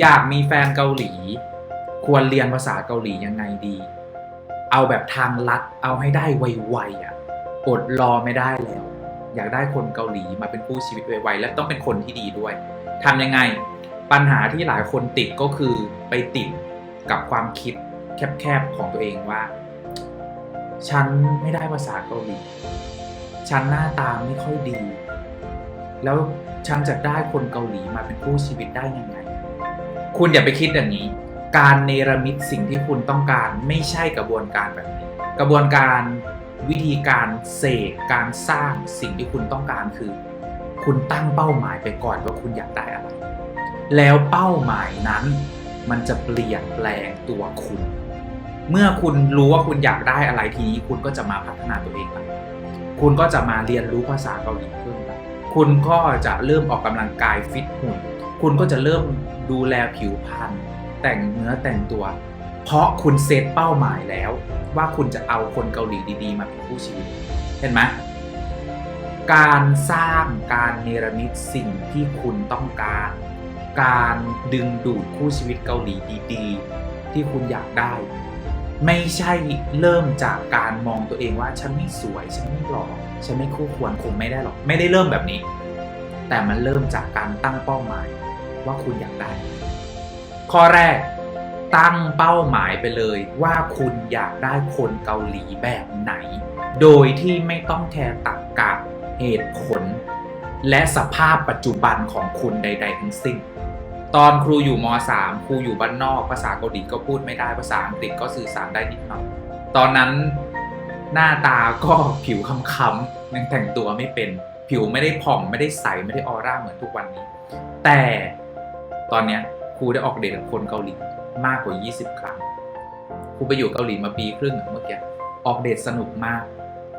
อยากมีแฟนเกาหลี ควรเรียนภาษาเกาหลียังไงดี เอาแบบทางลัดเอาให้ได้ไวๆอะอดรอไม่ได้แล้ว อยากได้คนเกาหลีมาเป็นคู่ชีวิตไวๆและต้องเป็นคนที่ดีด้วยทำยังไงปัญหาที่หลายคนติดก็คือไปติดกับความคิดแคบๆของตัวเองว่า ฉันไม่ได้ภาษาเกาหลี ฉันหน้าตาไม่ค่อยดี แล้วฉันจะได้คนเกาหลีมาเป็นคู่ชีวิตได้ยังไง คุณอย่าไปคิดอย่างนี้ การเนรมิตสิ่งที่คุณต้องการไม่ใช่กระบวนการแบบนี้ กระบวนการวิธีการเสกการสร้างสิ่งที่คุณต้องการคือ คุณตั้งเป้าหมายไปก่อนว่าคุณอยากได้อะไร แล้วเป้าหมายนั้นมันจะเปลี่ยนแปลงตัวคุณ เมื่อคุณรู้ว่าคุณอยากได้อะไรทีนี้คุณก็จะมาพัฒนาตัวเองไปคุณก็จะมาเรียนรู้ภาษาเกาหลีเพิ่มไปคุณก็จะเริ่มออกกำลังกายฟิตหุ่น คุณก็จะเริ่มดูแลผิวพรรณแต่งเนื้อแต่งตัว เพราะคุณเซตเป้าหมายแล้ว ว่าคุณจะเอาคนเกาหลีดีๆ มาเป็นคู่ชีวิต เห็นไหมการสร้างการเนรมิตสิ่งที่คุณต้องการ การดึงดูดคู่ชีวิตเกาหลีดีๆ ที่คุณอยากได้ ไม่ใช่เริ่มจากการมองตัวเองว่าฉันไม่สวย ฉันไม่หล่อฉันไม่คู่ควรคงไม่ได้หรอก ไม่ได้เริ่มแบบนี้ แต่มันเริ่มจากการตั้งเป้าหมาย ว่าคุณอยากได้ ข้อแรกตั้งเป้าหมายไปเลยว่าคุณอยากได้คนเกาหลีแบบไหน โดยที่ไม่ต้องแคร์ตรรกะเหตุผล และสภาพปัจจุบันของคุณใด ๆ ทั้งสิ้น ตอนครูอยู่ม .3 ครูอยู่บ้านนอก ภาษาเกาหลีก็พูดไม่ได้ภาษาอังกฤษก็สื่อสารได้นิดหน่อยตอนนั้นหน้าตาก็ผิวค้ำๆยังแต่งตัวไม่เป็น ผิวไม่ได้ผ่องไม่ได้ใสไม่ได้ออร่าเหมือนทุกวันนี้ แต่ ตอนเนี้ยครูได้ออกเดทกับคนเกาหลีมากกว่า 20 ครั้ง ครูไปอยู่เกาหลีมาปีครึ่งอะเมื่อกี้ ออกเดทสนุกมาก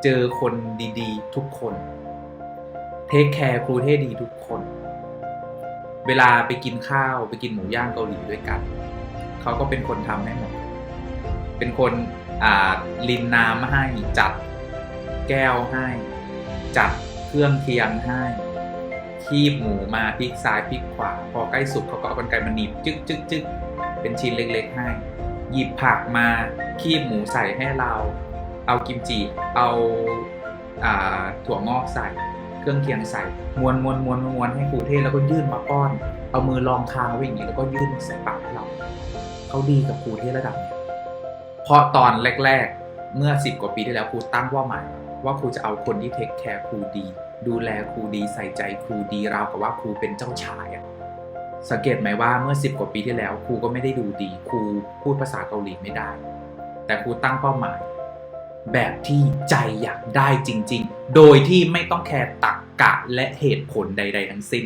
เจอคนดีๆ ทุกคน เทคแคร์ครูเท่ดีทุกคน เวลาไปกินข้าวไปกินหมูย่างเกาหลีด้วยกัน เขาก็เป็นคนทำให้หมด เป็นคนลินน้ำให้จัด แก้วให้ จัดเครื่องเคียงให้ คีบหมูมาพลิกซ้ายพลิกขวา พอใกล้สุกเขาก็เอากรรไกรมาหนีบจึ๊กจึ๊กจึ๊กเป็นชิ้นเล็ก ๆ ให้ หยิบผักมาคีบหมูใส่ให้เรา เอากิมจิเอาอาถั่วงอกใส่ เครื่องเคียงใส่ม้วนม้วนม้วนม้วนให้ครูเทศแล้วก็ยื่นมาป้อน เอามือรองคางไว้อย่างนี้แล้วก็ยื่นใส่ปากให้เราเขาดีกับครูเทศระดับเนี้ยเพราะตอนแรก ๆ เมื่อสิบกว่าปีที่แล้วครูตั้งเป้าหมาย ว่าครูจะเอาคนที่เทคแคร์ครูดี ดูแลครูดีใส่ใจครูดีราวกับว่าครูเป็นเจ้าชายอะสังเกตไหมว่าเมื่อ 10 กว่าปีที่แล้วครูก็ไม่ได้ดูดีครูพูดภาษาเกาหลีไม่ได้ แต่ครูตั้งเป้าหมาย แบบที่ใจอยากได้จริง ๆ โดยที่ไม่ต้องแคร์ตักกะและเหตุผลใด ๆ ทั้งสิ้น